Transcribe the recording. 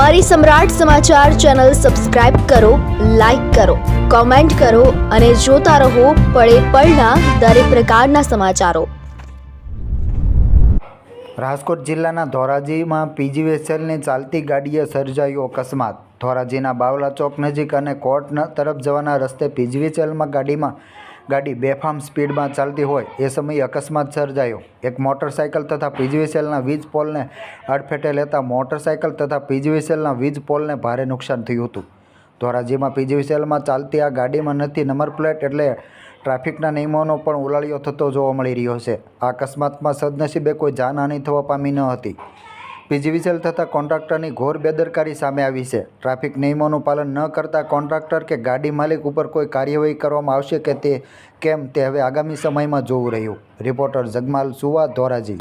અમારી સમ્રાટ સમાચાર channel subscribe કરો, લાઇક કરો, કોમેન્ટ કરો અને જોતા રહો પળે પળના દરેક પ્રકારના સમાચારો. રાજકોટ જિલ્લાના ધોરાજીમાં પીજીવીએસએલની ચાલતી ગાડીએ સર્જાયો અકસ્માત. ધોરાજીના બાવલા ચોક નજીક અને કોર્ટ તરફ જવાના રસ્તે પીજીવીએસએલમાં ગાડીમાં ગાડી બેફામ સ્પીડમાં ચાલતી હોય એ સમયે અકસ્માત સર્જાયો. એક મોટરસાયકલ તથા પીજીવીએસએલના વીજ પોલને અડફેટે લેતા મોટરસાયકલ તથા પીજીવીએસએલના વીજ પોલને ભારે નુકસાન થયું હતું. ધોરાજીમાં પીજીવીસીએલમાં ચાલતી આ ગાડીમાં નથી નંબર પ્લેટ એટલે ટ્રાફિકના નિયમોનો પણ ઉલાળ્યો થતો જોવા મળી રહ્યો છે. આ અકસ્માતમાં સદનસીબે કોઈ જાનહાનિ થવા પામી ન હતી. પીજીવીસીએલ થતાં કોન્ટ્રાક્ટરની ઘોર બેદરકારી સામે આવી છે. ટ્રાફિક નિયમોનું પાલન ન કરતા કોન્ટ્રાક્ટર કે ગાડી માલિક ઉપર કોઈ કાર્યવાહી કરવામાં આવશે કે તે કેમ તે હવે આગામી સમયમાં જોવું રહ્યું. રિપોર્ટર જગમાલ સુવા ધોરાજી.